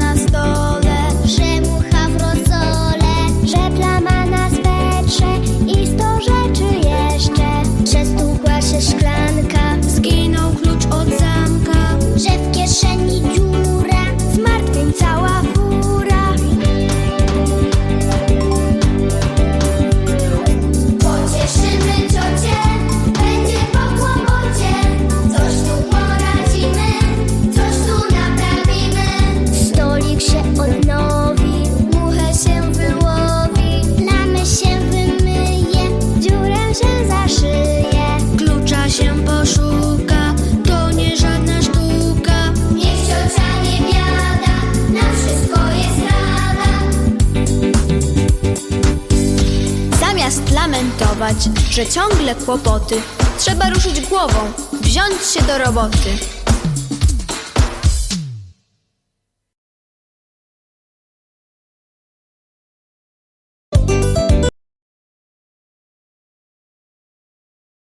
nas dos. lamentować, że ciągle kłopoty. Trzeba ruszyć głową, wziąć się do roboty.